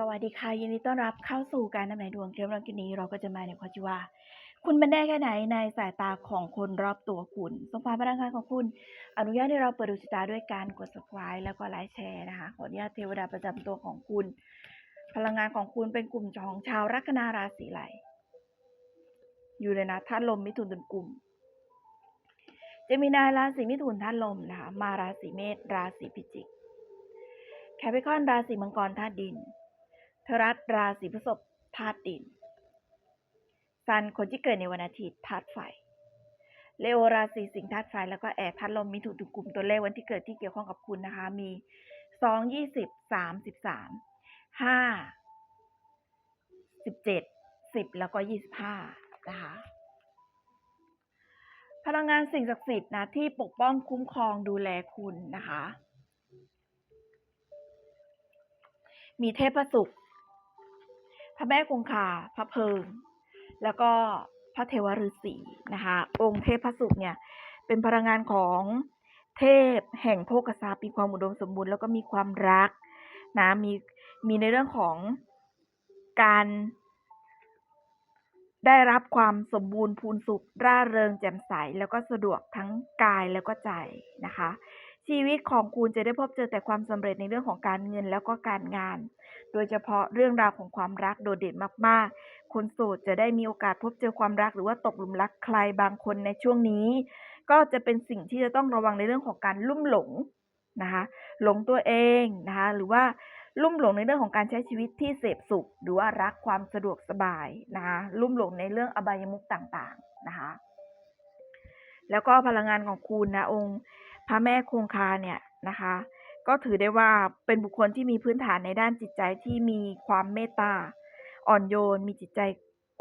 สวัสดีค่ะยินดีต้อนรับเข้าสู่การนำไหนดวงเทปเรากินนี้เราก็จะมาในความที่ว่า คุณเป็นได้แค่ไหนในสายตาของคนรอบตัวคุณสมภารพลังงานของคุณ อนุญาตให้เราเปิดดวงชะตาด้วยการกด subscribe แล้วก็ไลค์แชร์นะคะขออนุญาตเทวดาประจำตัวของคุณ พลังงานของคุณเป็นกลุ่มของชาวลัคนาราศีไหลอยู่เลยนะธาตุลมมิถุนตุลกลุ่มเจมินายราศีมิถุนธาตุลมนะคะมาราศีเมษราศีพิจิกแคปิคอนราศีมังกรธาตุดิน เทรัสราศีพฤษภธาตุดินซันคนที่เกิดในวันอาทิตย์ธาตุไฟเลโอราศีสิงห์ธาตุไฟแล้วก็แอร์ธาตุลมมีถุนตุลกลุ่มตัวเลขวันที่เกิดที่เกี่ยวข้องกับคุณนะคะ มีสองยี่สิบสามสิบสามห้าสิบเจ็ดสิบแล้วก็ยี่สิบห้านะคะพลังงานสิ่งศักดิ์สิทธิ์นะที่ปกป้องคุ้มครองดูแลคุณนะคะ มีเทพสุข พระแม่คงคา พระเพิง แล้วก็พระเทวฤาษีนะคะ องค์เทพสุขเนี่ย เป็นพลังงานของเทพแห่งโภคทรัพย์มีความอุดมสมบูรณ์แล้วก็มีความรักนะมีมีในเรื่องของการ ได้รับความสมบูรณ์พูนสุขร่าเริงแจ่มใส แล้วก็สะดวกทั้งกายแล้วก็ใจนะคะ ชีวิตของคุณจะได้พบเจอแต่ความสำเร็จในเรื่องของการเงินแล้วก็การงาน โดยเฉพาะเรื่องราวของความรักโดดเด่นมากๆ คนโสดจะได้มีโอกาสพบเจอความรักหรือว่าตกหลุมรักใครบางคนในช่วงนี้ ก็จะเป็นสิ่งที่จะต้องระวังในเรื่องของการลุ่มหลงนะคะหลงตัวเองนะคะหรือว่าลุ่มหลงในเรื่องของการใช้ชีวิตที่เสพสุข หรือว่ารักความสะดวกสบายนะคะลุ่มหลงในเรื่องอบายมุขต่างๆนะคะแล้วก็พลังงานของคุณนะองค์ พระแม่คงคาเนี่ยนะคะ ก็ถือได้ว่าเป็นบุคคลที่มีพื้นฐานในด้านจิตใจที่มีความเมตตา อ่อนโยน มีจิตใจ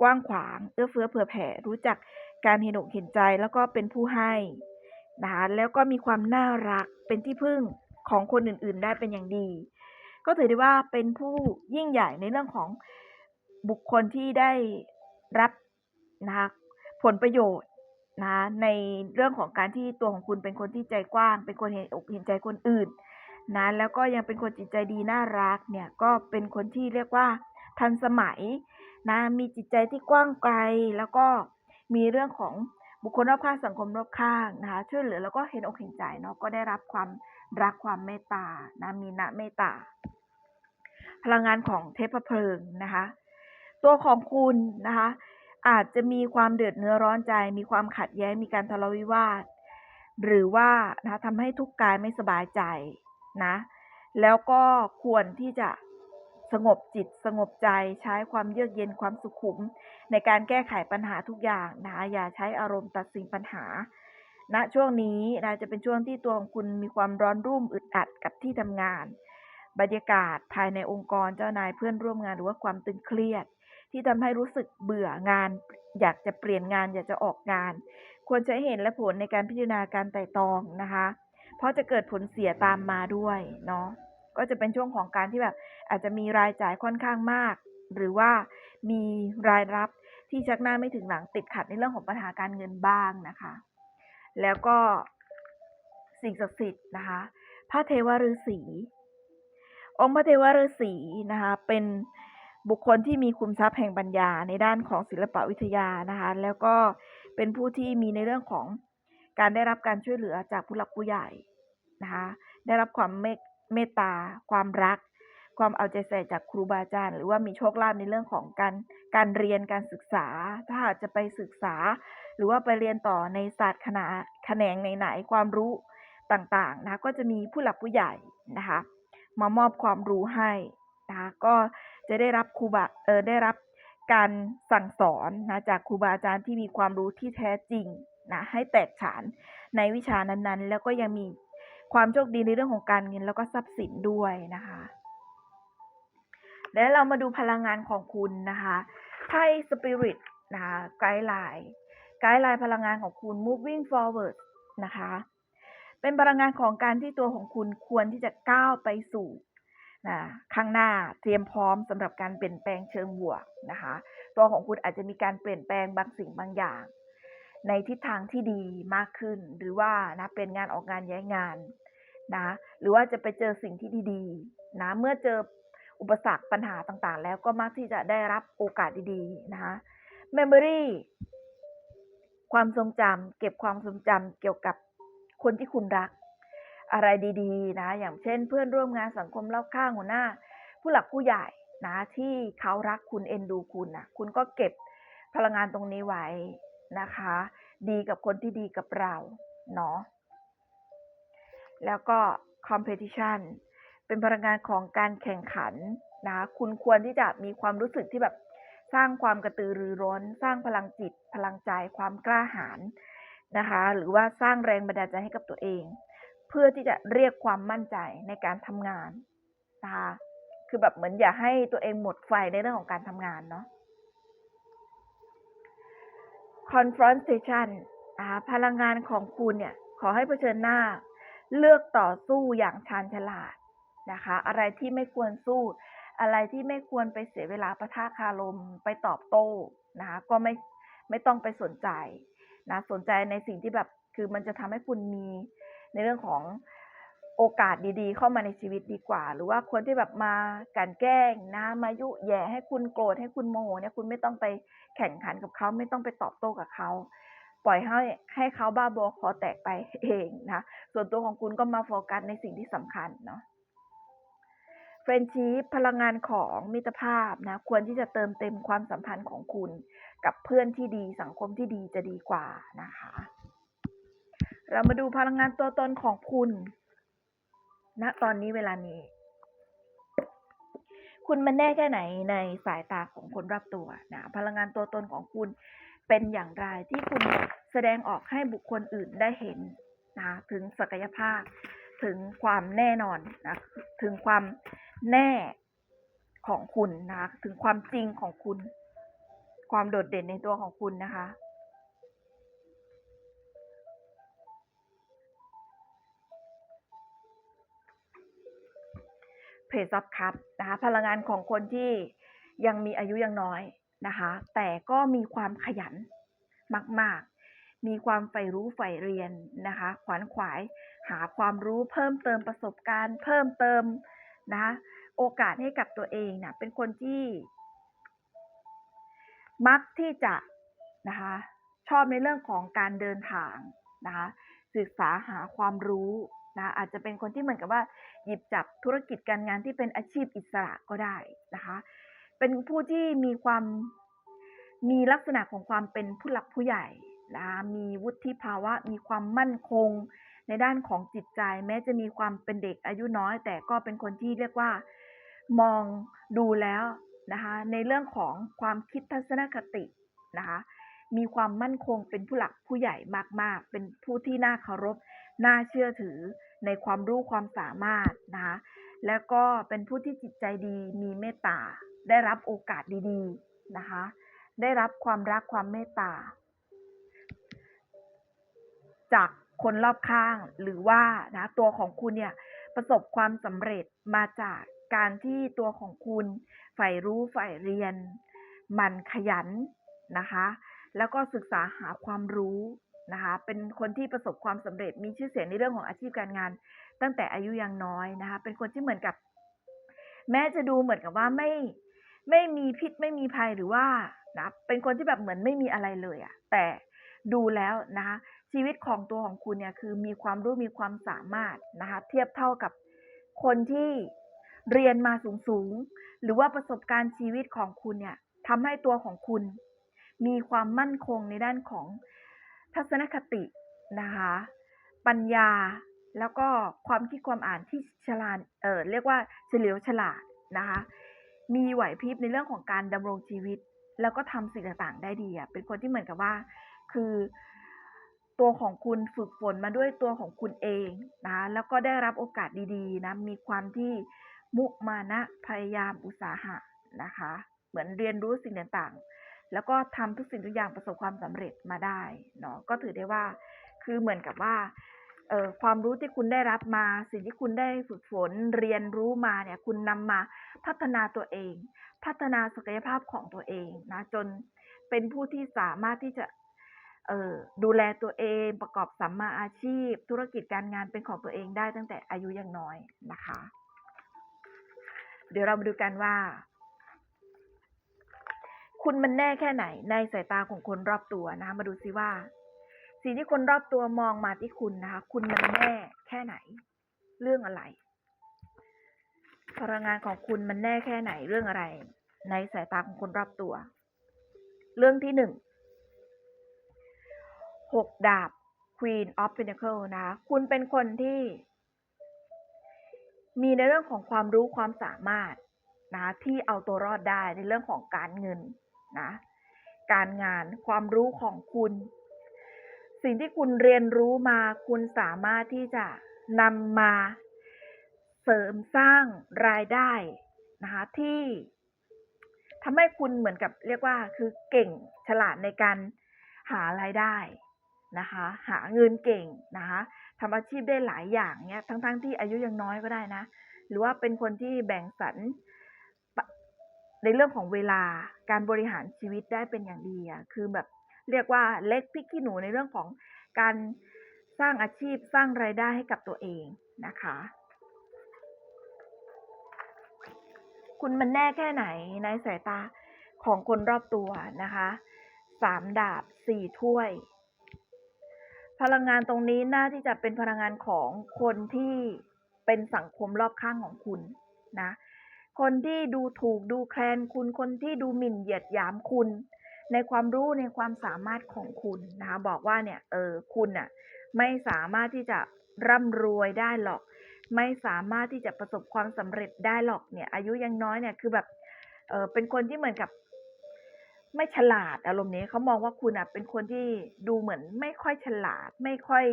กว้างขวาง เอื้อเฟื้อเผื่อแผ่ รู้จักการเห็นอกเห็นใจแล้วก็เป็นผู้ให้นะคะแล้วก็มีความน่ารักเป็นที่พึ่งของคนอื่นๆ ได้เป็นอย่างดี ก็ถือได้ว่าเป็นผู้ยิ่งใหญ่ในเรื่องของบุคคลที่ได้รับนะคะผลประโยชน์ นะในเรื่องของการที่ตัวของคุณเป็นคนที่ใจกว้าง เป็นคนเห็นอกเห็นใจคนอื่นนะแล้วก็ยังเป็นคนจิตใจดีน่ารักเนี่ยก็เป็นคนที่เรียกว่าทันสมัยนะมีจิตใจที่กว้างไกล แล้วก็มีเรื่องของบุคคลรอบข้างสังคมรอบข้างนะคะช่วยเหลือแล้วก็เห็นอกเห็นใจเนาะก็ได้รับความรักความเมตตานะมีนะเมตตาพลังงานของเทพเพลิงนะคะ ตัวของคุณนะคะ อาจจะมีความเดือดเนื้อร้อนใจ มีความขัดแย้ง มีการทะเลาะวิวาท หรือว่านะคะทำให้ทุกกายไม่สบายใจนะ แล้วก็ควรที่จะสงบจิตสงบใจใช้ความเยือกเย็นความสุขุม ในการแก้ไขปัญหาทุกอย่างนะคะอย่าใช้อารมณ์ตัดสินปัญหาณนะช่วงนี้นะจะเป็นช่วงที่ตัวของคุณมีความร้อนรุ่มอึดอัดกับที่ทำงาน บรรยากาศภายในองค์กรเจ้านายเพื่อนร่วมงานหรือว่าความตึงเครียด ที่ทำให้รู้สึกเบื่องาน อยากจะเปลี่ยนงาน อยากจะออกงาน ควรใช้เหตุและผลในการพิจารณาการไต่ตองนะคะ เพราะจะเกิดผลเสียตามมาด้วยเนาะก็จะเป็นช่วงของการที่แบบอาจจะมีรายจ่ายค่อนข้างมาก หรือว่ามีรายรับที่ชักหน้าไม่ถึงหลังติดขัดในเรื่องของปัญหาการเงินบ้างนะคะ แล้วก็สิ่งศักดิ์สิทธิ์นะคะ พระเทวฤาษีองค์พระเทวฤาษีนะคะ เป็น บุคคลที่มีคุมทรัพย์แห่งปัญญาในด้านของศิลปวิทยานะคะแล้วก็เป็นผู้ที่มีในเรื่องของการได้รับการช่วยเหลือจากผู้หลักผู้ใหญ่นะคะได้รับความเมตเมตตา ความรัก ความเอาใจใส่จากครูบาอาจารย์ หรือว่ามีโชคลาภในเรื่องของการการเรียนการศึกษา ถ้าหากจะไปศึกษา หรือว่าไปเรียนต่อในศาสตร์คณะแขนงไหนๆความรู้ต่างๆนะคะก็จะมีผู้หลักผู้ใหญ่นะคะมามอบความรู้ให้นะคะก็ จะได้รับครูบาเออได้รับการสั่งสอนนะจากครูบาอาจารย์ที่มีความรู้ที่แท้จริงนะให้แตกฉานในวิชานั้นๆ แล้วก็ยังมีความโชคดีในเรื่องของการเงินแล้วก็ทรัพย์สินด้วยนะคะ แล้วเรามาดูพลังงานของคุณนะคะไพ่สปิริตนะคะไกด์ไลน์ไกด์ไลน์พลังงานของคุณ moving forward นะคะ เป็นพลังงานของการที่ตัวของคุณควรที่จะก้าวไปสู่ นะข้างหน้าเตรียมพร้อมสำหรับการเปลี่ยนแปลงเชิงบวกนะคะ ตัวของคุณอาจจะมีการเปลี่ยนแปลงบางสิ่งบางอย่าง ในทิศทางที่ดีมากขึ้น หรือว่านะเป็นงานออกงานย้ายงานนะหรือว่าจะไปเจอสิ่งที่ดีๆนะเมื่อเจออุปสรรคปัญหาต่างๆ แล้วก็มักที่จะได้รับโอกาสดีๆนะคะ memory ความทรงจำเก็บความทรงจำเกี่ยวกับคนที่คุณรัก อะไรดีๆนะอย่างเช่น เพื่อนร่วมงานสังคมรอบข้างหัวหน้า ผู้หลักผู้ใหญ่นะที่เขารักคุณเอ็นดูคุณนะคุณก็เก็บพลังงานตรงนี้ไว้นะคะ ดีกับคนที่ดีกับเราเนาะแล้วก็ competition เป็นพลังงานของการแข่งขันนะคุณควรที่จะมีความรู้สึกที่แบบสร้างความกระตือรือร้น สร้างพลังจิต พลังใจความกล้าหาญนะคะ หรือว่าสร้างแรงบันดาลใจให้กับตัวเอง เพื่อที่จะเรียกความมั่นใจในการทำงานนะคะคือแบบเหมือนอย่าให้ตัวเองหมดไฟในเรื่องของการทำงานเนาะ confrontation นะคะพลังงานของคุณเนี่ย ขอให้เผชิญหน้า เลือกต่อสู้อย่างชาญฉลาดนะคะ อะไรที่ไม่ควรสู้ อะไรที่ไม่ควรไปเสียเวลาประทะคารม ไปตอบโต้นะคะก็ไม่ไม่ต้องไปสนใจนะสนใจในสิ่งที่แบบคือมันจะทำให้คุณมี ในเรื่องของโอกาสดีๆ เข้ามาในชีวิตดีกว่า หรือว่าคนที่แบบมากลันแกล้งนะมายุแย่ให้คุณโกรธให้คุณโมโหเนี่ยคุณไม่ต้องไปแข่งขันกับเขาไม่ต้องไปตอบโต้กับเขาปล่อยให้ให้เขาบ้าบอคอแตกไปเองนะส่วนตัวของคุณก็มาโฟกัสในสิ่งที่สำคัญเนาะเฟรนชีพพลังงานของมิตรภาพนะควรที่จะเติมเต็มความสัมพันธ์ของคุณ กับเพื่อนที่ดีสังคมที่ดีจะดีกว่านะคะ เรามาดูพลังงานตัวตนของคุณณนะตอนนี้เวลานี้ คุณมันแน่แค่ไหนในสายตาของคนรอบตัวนะพลังงานตัวตนของคุณเป็นอย่างไรที่คุณแสดงออกให้บุคคลอื่นได้เห็นนะถึงศักยภาพ ถึงความแน่นอนนะถึงความแน่ของคุณนะถึงความจริงของคุณ ความโดดเด่นในตัวของคุณนะคะ เพจซับคัพนะคะพลังงานของคนที่ยังมีอายุยังน้อยนะคะ แต่ก็มีความขยันมาก ๆ มีความใฝ่รู้ใฝ่เรียนนะคะ ขวนขวายหาความรู้เพิ่มเติมประสบการณ์ เพิ่มเติมนะคะโอกาสให้กับตัวเองนะเป็นคนที่ มักที่จะนะคะชอบในเรื่องของการเดินทางนะคะศึกษาหาความรู้ นะอาจจะเป็นคนที่เหมือนกับว่า หยิบจับธุรกิจการงานที่เป็นอาชีพอิสระก็ได้นะคะ เป็นผู้ที่มีความมีลักษณะของความเป็นผู้หลักผู้ใหญ่นะมีวุฒิภาวะ มีความมั่นคง ในด้านของจิตใจ แม้จะมีความเป็นเด็กอายุน้อย แต่ก็เป็นคนที่เรียกว่า มองดูแล้วนะคะในเรื่องของความคิดทัศนคตินะคะมีความมั่นคงเป็นผู้หลักผู้ใหญ่มาก ๆ เป็นผู้ที่น่าเคารพ น่าเชื่อถือ ในความรู้ความสามารถนะคะแล้วก็เป็นผู้ที่จิตใจดีมีเมตตา ได้รับโอกาสดีๆนะคะ ได้รับความรักความเมตตา จากคนรอบข้างหรือว่านะตัวของคุณเนี่ยประสบความสำเร็จมาจากการที่ตัวของคุณใฝ่รู้ใฝ่เรียน มันขยันนะคะ แล้วก็ศึกษาหาความรู้ นะคะ เป็นคนที่ประสบความสำเร็จมีชื่อเสียงในเรื่องของอาชีพการงาน ตั้งแต่อายุยังน้อยนะคะ เป็นคนที่เหมือนกับ แม้จะดูเหมือนกับว่าไม่ไม่มีพิษไม่มีภัยหรือว่านะเป็นคนที่แบบเหมือนไม่มีอะไรเลยอะแต่ดูแล้วนะคะชีวิตของตัวของคุณเนี่ยคือมีความรู้มีความสามารถนะคะเทียบเท่ากับคนที่เรียนมาสูงๆหรือว่าประสบการณ์ชีวิตของคุณเนี่ยทำให้ตัวของคุณ มีความมั่นคงในด้านของ ทัศนคตินะคะ ปัญญาแล้วก็ความคิดความอ่านที่ฉลาดเออเรียกว่าเฉลียวฉลาดนะคะ มีไหวพริบในเรื่องของการดำรงชีวิต แล้วก็ทำสิ่งต่างๆ ได้ดีอะเป็นคนที่เหมือนกับว่า คือตัวของคุณฝึกฝนมาด้วยตัวของคุณเองนะ แล้วก็ได้รับโอกาสดีๆนะ มีความที่มุมานะพยายามอุตสาหะนะคะ เหมือนเรียนรู้สิ่งต่างๆ แล้วก็ทำทุกสิ่งทุกอย่างประสบความสำเร็จมาได้เนาะก็ถือได้ว่าคือเหมือนกับว่าเอ่อความรู้ที่คุณได้รับมา สิ่งที่คุณได้ฝึกฝนเรียนรู้มาเนี่ยคุณนำมาพัฒนาตัวเอง พัฒนาศักยภาพของตัวเองนะจนเป็นผู้ที่สามารถที่จะดูแลตัวเองประกอบสัมมาอาชีพ ธุรกิจการงานเป็นของตัวเองได้ตั้งแต่อายุยังน้อยนะคะ เดี๋ยวเรามาดูกันว่า คุณมันแน่แค่ไหนในสายตาของคนรอบตัวนะคะ มาดูซิว่า สิ่งที่คนรอบตัวมองมาที่คุณนะคะ คุณมันแน่แค่ไหน เรื่องอะไรพลังงานของคุณมันแน่แค่ไหนเรื่องอะไร ในสายตาของคนรอบตัว เรื่องที่หนึ่งหกดาบ Queen of Pentacle นะคะคุณเป็นคนที่ มีในเรื่องของความรู้ความสามารถนะที่เอาตัวรอดได้ในเรื่องของการเงิน นะการงานความรู้ของคุณ สิ่งที่คุณเรียนรู้มาคุณสามารถที่จะนำมาเสริมสร้างรายได้นะคะที่ทำให้คุณเหมือนกับเรียกว่าคือเก่งฉลาดในการหารายได้นะคะหาเงินเก่งนะคะทำอาชีพได้หลายอย่างเนี้ยทั้งๆทที่อายุยังน้อยก็ได้นะ หรือว่าเป็นคนที่แบ่งสรร ในเรื่องของเวลาการบริหารชีวิตได้เป็นอย่างดีอะคือแบบเรียกว่าเล็กพริกขี้หนูในเรื่องของการสร้างอาชีพสร้างรายได้ให้กับตัวเองนะคะ คุณมันแน่แค่ไหนในสายตาของคนรอบตัวนะคะสามดาบสี่ถ้วย พลังงานตรงนี้น่าที่จะเป็นพลังงานของคนที่เป็นสังคมรอบข้างของคุณนะ คนที่ดูถูกดูแคลนคุณ คนที่ดูหมิ่นเหยียดหยามคุณ ในความรู้ในความสามารถของคุณนะคะบอกว่าเนี่ยเออคุณน่ะไม่สามารถที่จะร่ำรวยได้หรอก ไม่สามารถที่จะประสบความสำเร็จได้หรอกเนี่ย อายุยังน้อยเนี่ยคือแบบเออเป็นคนที่เหมือนกับ ไม่ฉลาดอารมณ์นี้เขามองว่าคุณอะเป็นคนที่ดูเหมือนไม่ค่อยฉลาด ไม่ค่อย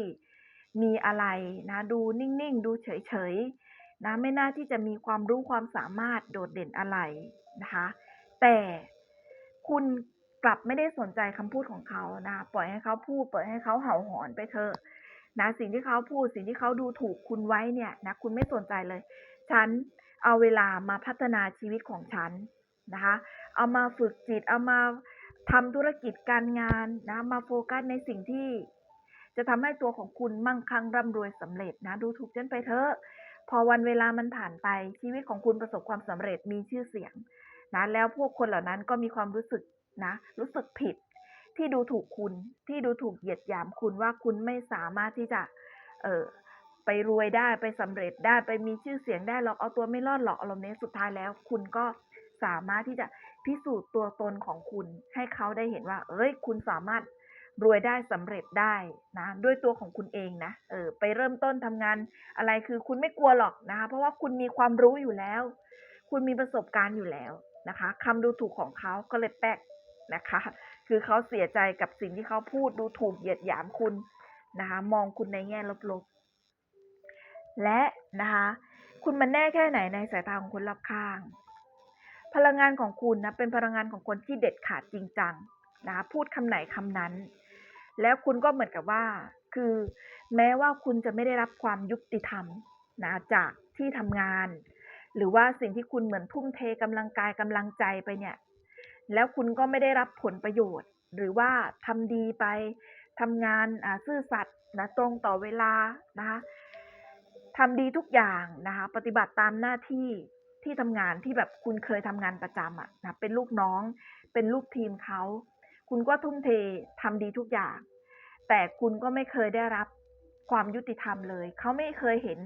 มีอะไรนะ ดูนิ่งๆ ดูเฉยๆ นะไม่น่าที่จะมีความรู้ความสามารถโดดเด่นอะไรนะคะ แต่คุณกลับไม่ได้สนใจคำพูดของเขานะปล่อยให้เขาพูดปล่อยให้เขาเห่าหอนไปเถอะนะสิ่งที่เขาพูดสิ่งที่เขาดูถูกคุณไว้เนี่ยนะคุณไม่สนใจเลย ฉันเอาเวลามาพัฒนาชีวิตของฉันนะคะ เอามาฝึกจิตเอามาทำธุรกิจการงานนะมาโฟกัสในสิ่งที่ จะทำให้ตัวของคุณมั่งคั่งร่ำรวยสำเร็จนะ ดูถูกฉันไปเถอะ พอวันเวลามันผ่านไปชีวิตของคุณประสบความสำเร็จมีชื่อเสียงนะแล้วพวกคนเหล่านั้นก็มีความรู้สึกนะรู้สึกผิด ที่ดูถูกคุณที่ดูถูกเหยียดหยามคุณว่าคุณไม่สามารถที่จะเออไปรวยได้ไปสำเร็จได้ไปมีชื่อเสียงได้หรอกเอาตัวไม่รอดหรอกอารมณ์นี้สุดท้ายแล้ว คุณก็สามารถที่จะพิสูจน์ตัวตนของคุณ ให้เขาได้เห็นว่า เอ้ย คุณสามารถ รวยได้สำเร็จได้นะด้วยตัวของคุณเองนะเออไปเริ่มต้นทำงานอะไรคือคุณไม่กลัวหรอกนะคะเพราะว่าคุณมีความรู้อยู่แล้ว คุณมีประสบการณ์อยู่แล้วนะคะคำดูถูกของเขาก็เลยแป๊กนะคะ คือเขาเสียใจกับสิ่งที่เขาพูดดูถูกเหยียดหยามคุณนะคะมองคุณในแง่ลบๆ และนะคะคุณมันแน่แค่ไหนในสายตาของคนรอบข้าง พลังงานของคุณนะเป็นพลังงานของคนที่เด็ดขาดจริงจังนะคะพูดคำไหนคำนั้น แล้วคุณก็เหมือนกับว่า คือแม้ว่าคุณจะไม่ได้รับความยุติธรรมนะจากที่ทำงาน หรือว่าสิ่งที่คุณเหมือนทุ่มเทกำลังกายกำลังใจไปเนี่ย แล้วคุณก็ไม่ได้รับผลประโยชน์ หรือว่าทำดีไปทำงานซื่อสัตย์นะตรงต่อเวลานะคะทำดีทุกอย่างนะคะปฏิบัติตามหน้าที่ที่ทำงานที่แบบคุณเคยทำงานประจำอะนะเป็นลูกน้อง เป็นลูกทีมเขา คุณก็ทุ่มเททำดีทุกอย่าง แต่คุณก็ไม่เคยได้รับความยุติธรรมเลย เขาไม่เคยเห็น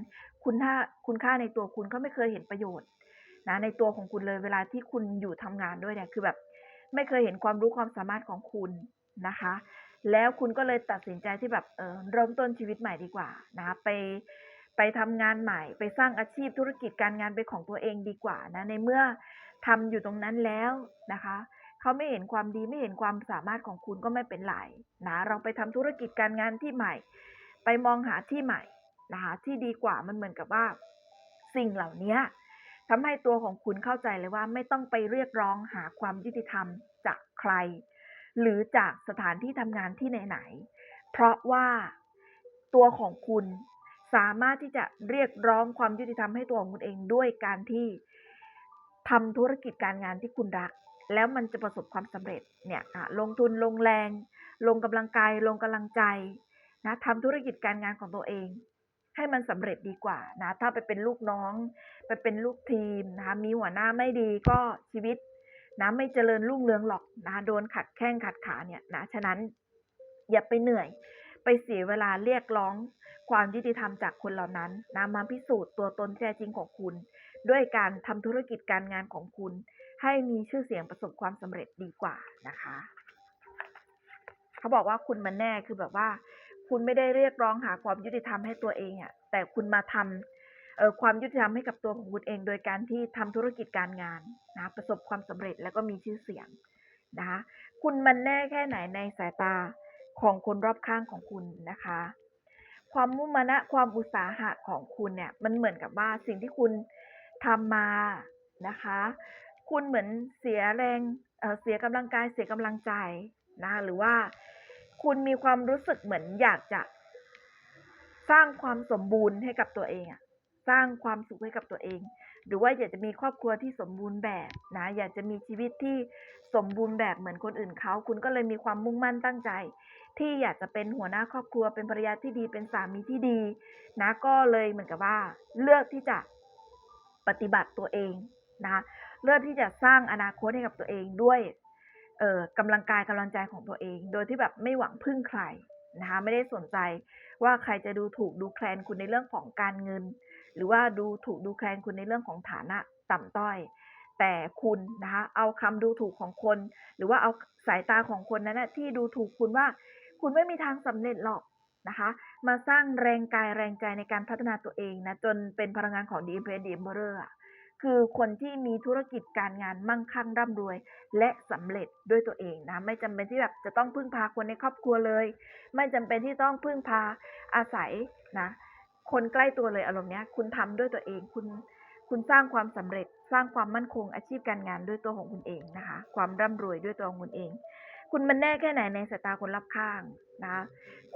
คุณค่าคุณค่าในตัวคุณเขาไม่เคยเห็นประโยชน์นะในตัวของคุณเลยเวลาที่คุณอยู่ทำงานด้วยเนี่ยคือแบบ ไม่เคยเห็นความรู้ความสามารถของคุณนะคะ แล้วคุณก็เลยตัดสินใจที่แบบเออเริ่มต้นชีวิตใหม่ดีกว่านะคะไปไปทำงานใหม่ ไปสร้างอาชีพธุรกิจการงานเป็นของตัวเองดีกว่านะในเมื่อทำอยู่ตรงนั้นแล้วนะคะ เขาไม่เห็นความดีไม่เห็นความสามารถของคุณก็ไม่เป็นไรนะเราไปทำธุรกิจการงานที่ใหม่ ไปมองหาที่ใหม่นะคะที่ดีกว่ามันเหมือนกับว่า สิ่งเหล่านี้ทำให้ตัวของคุณเข้าใจเลยว่าไม่ต้องไปเรียกร้องหาความยุติธรรมจากใคร หรือจากสถานที่ทำงานที่ไหนๆเพราะว่าตัวของคุณสามารถที่จะเรียกร้องความยุติธรรมให้ตัวของคุณเองด้วยการที่ทำธุรกิจการงานที่คุณรัก แล้วมันจะประสบความสำเร็จเนี่ยลงทุนลงแรง ลงกำลังกายลงกำลังใจนะทำธุรกิจการงานของตัวเอง ให้มันสำเร็จดีกว่านะถ้าไปเป็นลูกน้อง ไปเป็นลูกทีมนะคะมีหัวหน้าไม่ดีก็ชีวิตนะไม่เจริญรุ่งเรืองหรอกนะโดนขัดแข้งขัดขาเนี่ยนะฉะนั้นอย่าไปเหนื่อย ไปเสียเวลาเรียกร้องความยุติธรรมจากคนเหล่านั้นนะมาพิสูจน์ตัวตนแท้จริงของคุณ ด้วยการทำธุรกิจการงานของคุณ ให้มีชื่อเสียงประสบความสำเร็จดีกว่านะคะ เขาบอกว่าคุณมันแน่คือแบบว่า คุณไม่ได้เรียกร้องหาความยุติธรรมให้ตัวเองอะ่ะแต่คุณมาทำเอ่อความยุติธรรมให้กับตัวของคุณเอง โดยการที่ทำธุรกิจการงานนะประสบความสำเร็จแล้วก็มีชื่อเสียงนะคะคุณมันแน่แค่ไหนในสายตาของคนรอบข้างของคุณนะคะ ความมุ่งมานะความอุตสาหะของคุณเนี่ยมันเหมือนกับว่าสิ่งที่คุณทำมานะคะ คุณเหมือนเสียแรงเเสียกำลังกายเสียกำลังใจนะคะหรือว่าคุณมีความรู้สึกเหมือนอยากจะ สร้างความสมบูรณ์ให้กับตัวเองอะสร้างความสุขให้กับตัวเอง หรือว่าอยากจะมีครอบครัวที่สมบูรณ์แบบนะอยากจะมีชีวิตที่สมบูรณ์แบบเหมือนคนอื่นเขา คุณก็เลยมีความมุ่งมั่นตั้งใจ ที่อยากจะเป็นหัวหน้าครอบครัวเป็นภรรยาที่ดีเป็นสามีที่ดี นะก็เลยเหมือนกับว่า เลือกที่จะปฏิบัติตัวเองนะ เลือกที่จะสร้างอนาคตให้กับตัวเองด้วยเออกำลังกายกำลังใจของตัวเอง โดยที่แบบไม่หวังพึ่งใครนะคะไม่ได้สนใจว่าใครจะดูถูกดูแคลนคุณในเรื่องของการเงิน หรือว่าดูถูกดูแคลนคุณในเรื่องของฐานะต่ำต้อย แต่คุณนะคะเอาคำดูถูกของคน หรือว่าเอาสายตาของคนนั้นนะที่ดูถูกคุณว่า คุณไม่มีทางสำเร็จหรอกนะคะ มาสร้างแรงกายแรงใจในการพัฒนาตัวเองนะจนเป็นพลังงานของดีเอ็มเพลดีเอ็มเบอร์ คือคนที่มีธุรกิจการงานมั่งคั่งร่ำรวย และสำเร็จด้วยตัวเองนะ ไม่จำเป็นที่แบบจะต้องพึ่งพาคนในครอบครัวเลย ไม่จำเป็นที่ต้องพึ่งพาอาศัยนะ คนใกล้ตัวเลยอารมณ์เนี้ย คุณทำด้วยตัวเอง คุณ คุณสร้างความสำเร็จ สร้างความมั่นคงอาชีพการงานด้วยตัวของคุณเองนะคะ ความร่ำรวยด้วยตัวของคุณเอง คุณมันแน่แค่ไหนในสายตาคนรอบข้างนะคะ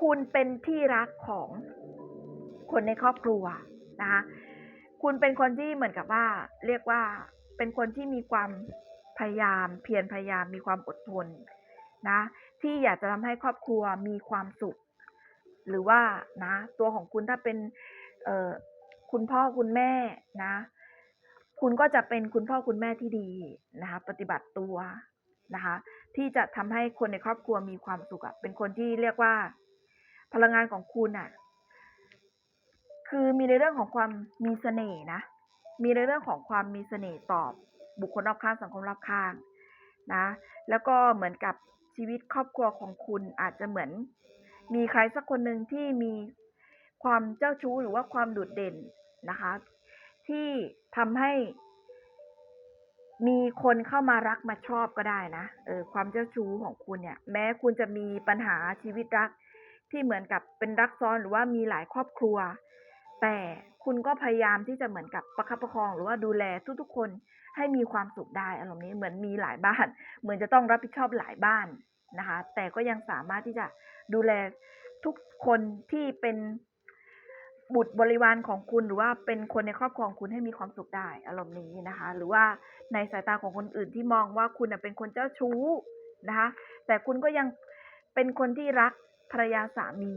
คุณเป็นที่รักของคนในครอบครัวนะคะ คุณเป็นคนที่เหมือนกับว่า เรียกว่าเป็นคนที่มีความพยายาม เพียรพยายามมีความอดทนนะ ที่อยากจะทำให้ครอบครัวมีความสุข หรือว่านะ ตัวของคุณถ้าเป็นเอ่อคุณพ่อคุณแม่นะ คุณก็จะเป็นคุณพ่อคุณแม่ที่ดีนะคะ ปฏิบัติตัวนะคะ ที่จะทำให้คนในครอบครัวมีความสุขเป็นคนที่เรียกว่า พลังงานของคุณอะ คือมีในเรื่องของความมีเสน่ห์นะ มีในเรื่องของความมีเสน่ห์ตอบบุคคลรอบข้างสังคมรอบข้างนะ แล้วก็เหมือนกับชีวิตครอบครัวของคุณอาจจะเหมือน มีใครสักคนหนึ่งที่มีความเจ้าชู้หรือว่าความโดดเด่นนะคะ ที่ทำให้ มีคนเข้ามารักมาชอบก็ได้นะเออความเจ้าชู้ของคุณเนี่ย แม้คุณจะมีปัญหาชีวิตรักที่เหมือนกับเป็นรักซ้อนหรือว่ามีหลายครอบครัว แต่คุณก็พยายามที่จะเหมือนกับประคับประคอง หรือว่าดูแลทุกๆคนให้มีความสุขได้อารมณ์นี้เหมือนมีหลายบ้าน เหมือนจะต้องรับผิดชอบหลายบ้านนะคะ แต่ก็ยังสามารถที่จะดูแลทุกคนที่เป็นบุตรบริวารของคุณหรือว่าเป็นคนในครอบครัวของคุณให้มีความสุขได้อารมณ์นี้นะคะ หรือว่าในสายตาของคนอื่นที่มองว่าคุณเป็นคนเจ้าชู้นะคะ แต่คุณก็ยังเป็นคนที่รักภรรยาสามี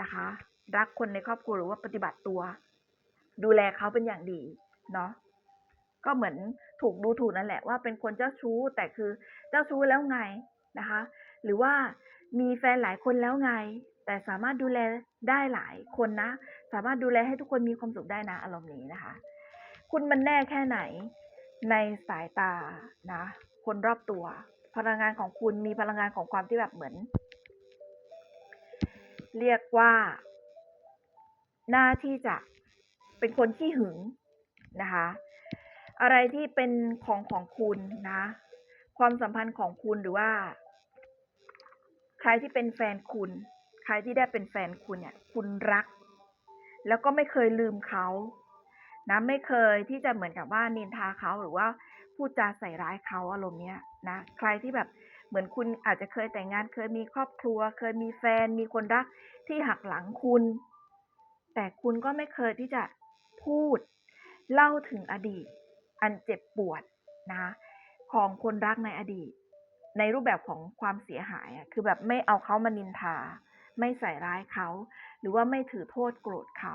นะคะ รักคนในครอบครัวหรือว่าปฏิบัติตัว ดูแลเขาเป็นอย่างดีเนาะก็เหมือนถูกดูถูกนั่นแหละว่าเป็นคนเจ้าชู้แต่คือเจ้าชู้แล้วไงนะคะ หรือว่ามีแฟนหลายคนแล้วไง แต่สามารถดูแลได้หลายคนนะ สามารถดูแลให้ทุกคนมีความสุขได้นะอารมณ์นี้นะคะ คุณมันแน่แค่ไหนในสายตานะ คนรอบตัว พลังงานของคุณมีพลังงานของความที่แบบเหมือน เรียกว่า น้าที่จะเป็นคนขี้หึงนะคะ อะไรที่เป็นของของคุณนะ ความสัมพันธ์ของคุณหรือว่า ใครที่เป็นแฟนคุณ ใครที่ได้เป็นแฟนคุณเนี่ย คุณรัก แล้วก็ไม่เคยลืมเขานะไม่เคยที่จะเหมือนกับว่านินทาเขาหรือว่าพูดจาใส่ร้ายเขาอารมณ์เนี้ยนะใครที่แบบเหมือนคุณอาจจะเคยแต่งงานเคยมีครอบครัว เคยมีแฟนมีคนรักที่หักหลังคุณ แต่คุณก็ไม่เคยที่จะพูดเล่าถึงอดีต อันเจ็บปวดนะของคนรักในอดีต ในรูปแบบของความเสียหายอะคือแบบไม่เอาเขามานินทา ไม่ใส่ร้ายเขา หรือว่าไม่ถือโทษโกรธเขา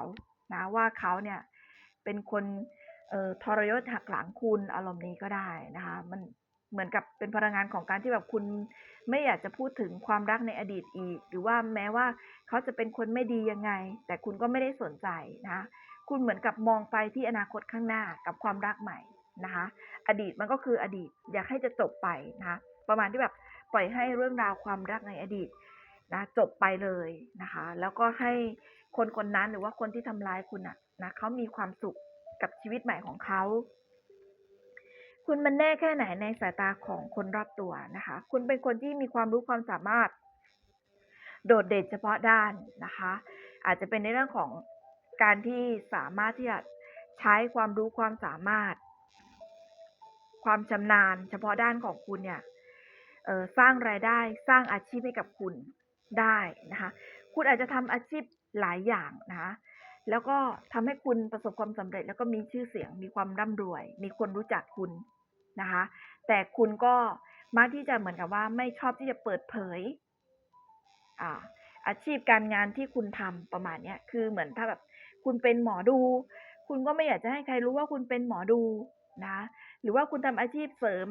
นะว่าเขาเนี่ยเป็นคนเอ่อทรยศหักหลังคุณอารมณ์นี้ก็ได้นะคะมัน เหมือนกับเป็นพลังงานของการที่แบบคุณไม่อยากจะพูดถึงความรักในอดีตอีก หรือว่าแม้ว่าเขาจะเป็นคนไม่ดียังไง แต่คุณก็ไม่ได้สนใจนะ คุณเหมือนกับมองไปที่อนาคตข้างหน้ากับความรักใหม่นะคะ อดีตมันก็คืออดีตอยากให้จะจบไปนะคะประมาณที่แบบปล่อยให้เรื่องราวความรักในอดีตนะจบไปเลยนะคะ แล้วก็ให้คนคนนั้นหรือว่าคนที่ทำร้ายคุณอะนะเขามีความสุขกับชีวิตใหม่ของเขา คุณมันแน่แค่ไหนในสายตาของคนรอบตัวนะคะ คุณเป็นคนที่มีความรู้ความสามารถ โดดเด่นเฉพาะด้านนะคะ อาจจะเป็นในเรื่องของการที่สามารถที่จะใช้ความรู้ความสามารถ ความชำนาญ เฉพาะด้านของคุณเนี่ยสร้างรายได้สร้างอาชีพให้กับคุณได้นะคะ คุณอาจจะทำอาชีพหลายอย่างนะคะแล้วก็ทำให้คุณประสบความสำเร็จ แล้วก็มีชื่อเสียง มีความร่ำรวย มีคนรู้จักคุณ นะคะ แต่คุณก็มักที่จะเหมือนกับว่าไม่ชอบที่จะเปิดเผยอ่าอาชีพการงานที่คุณทำประมาณเนี้ยคือเหมือนถ้าแบบคุณเป็นหมอดู คุณก็ไม่อยากจะให้ใครรู้ว่าคุณเป็นหมอดูนะ หรือว่าคุณทำอาชีพเสริม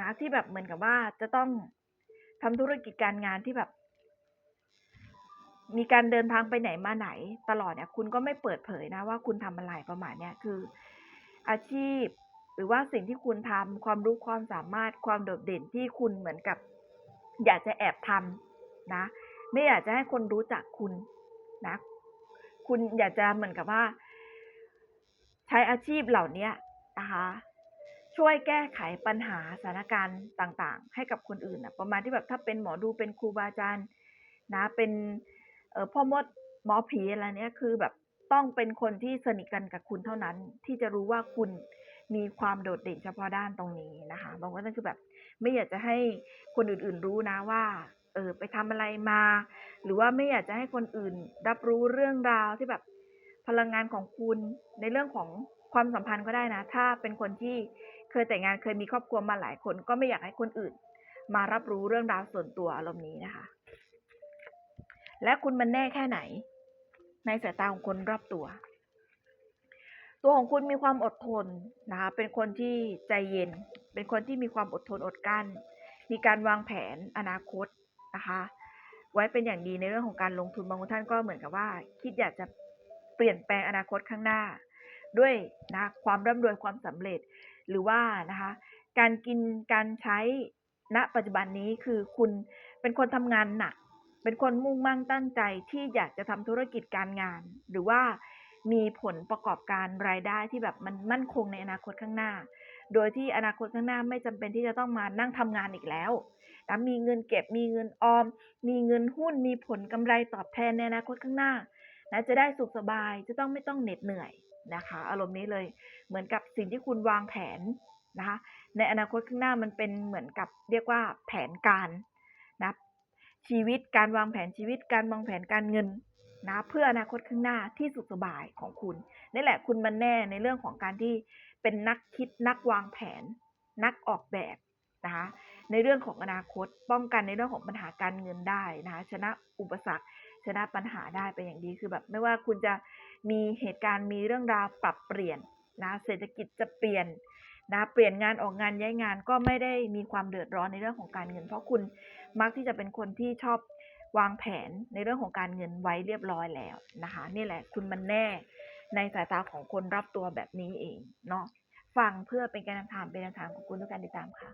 นะที่แบบเหมือนกับว่าจะต้องทำธุรกิจการงานที่แบบ มีการเดินทางไปไหนมาไหน ตลอดเนี่ย คุณก็ไม่เปิดเผยนะว่าคุณทำอะไรประมาณเนี้ยคือ อาชีพ หรือว่าสิ่งที่คุณทำความรู้ความสามารถความโดดเด่นที่คุณเหมือนกับ อยากจะแอบทำนะ ไม่อยากจะให้คนรู้จักคุณนะ คุณอยากจะเหมือนกับว่า ใช้อาชีพเหล่านี้นะคะ ช่วยแก้ไขปัญหาสถานการณ์ต่างๆ ให้กับคนอื่นนะประมาณที่แบบถ้าเป็นหมอดูเป็นครูบาอาจารย์นะ เป็นพ่อมดหมอผีอะไรเนี้ยคือแบบต้องเป็นคนที่สนิทกันกับคุณเท่านั้น ที่จะรู้ว่าคุณ มีความโดดเด่นเฉพาะด้านตรงนี้นะคะบางคนก็คือแบบ ไม่อยากจะให้คนอื่นๆรู้นะว่าเออไปทำอะไรมา หรือว่าไม่อยากจะให้คนอื่นรับรู้เรื่องราวที่แบบพลังงานของคุณในเรื่องของความสัมพันธ์ก็ได้นะ ถ้าเป็นคนที่เคยแต่งงานเคยมีครอบครัวมาหลายคน ก็ไม่อยากให้คนอื่น มารับรู้เรื่องราวส่วนตัวอารมณ์นี้นะคะ และคุณมันแน่แค่ไหน ในสายตาของคนรอบตัว ตัวของคุณมีความอดทนนะคะเป็นคนที่ใจเย็น เป็นคนที่มีความอดทนอดกลั้น มีการวางแผนอนาคตนะคะ ไว้เป็นอย่างดีในเรื่องของการลงทุนบางท่านก็เหมือนกับว่า คิดอยากจะเปลี่ยนแปลงอนาคตข้างหน้า ด้วยนะความร่ำรวยความสำเร็จหรือว่านะคะการกินการใช้ณปัจจุบันนี้คือคุณเป็นคนทำงานหนัก เป็นคนมุ่งมั่นตั้งใจที่อยากจะทำธุรกิจการงาน หรือว่า มีผลประกอบการรายได้ที่แบบมันมั่นคงในอนาคตข้างหน้า โดยที่อนาคตข้างหน้าไม่จำเป็นที่จะต้องมานั่งทำงานอีกแล้วนะมีเงินเก็บมีเงินออม มีเงินหุ้นมีผลกำไรตอบแทนในอนาคตข้างหน้านะจะได้สุขสบายจะต้องไม่ต้องเหน็ดเหนื่อยนะคะ อารมณ์นี้เลยเหมือนกับสิ่งที่คุณวางแผนนะคะในอนาคตข้างหน้ามันเป็นเหมือนกับเรียกว่าแผนการนะชีวิตการวางแผนชีวิตการวางแผนการเงิน นะเพื่ออนาคตข้างหน้าที่สุขสบายของคุณนี่แหละคุณมันแน่ในเรื่องของการที่เป็นนักคิดนักวางแผน นักออกแบบนะคะในเรื่องของอนาคตป้องกันในเรื่องของปัญหาการเงินได้นะคะชนะอุปสรรค ชนะปัญหาได้เป็นอย่างดีคือแบบ ไม่ว่าคุณจะมีเหตุการณ์มีเรื่องราวปรับเปลี่ยนนะเศรษฐกิจจะเปลี่ยนนะเปลี่ยนงานออกงานย้ายงานก็ไม่ได้มีความเดือดร้อนในเรื่องของการเงิน เพราะคุณมักที่จะเป็นคนที่ชอบ วางแผนในเรื่องของการเงินไว้เรียบร้อยแล้วนะคะ นี่แหละคุณมันแน่ในสายตาของคนรับตัวแบบนี้เองเนาะฟังเพื่อเป็นการนำทางเป็นแนวทางของคุณทุกการติดตามค่ะ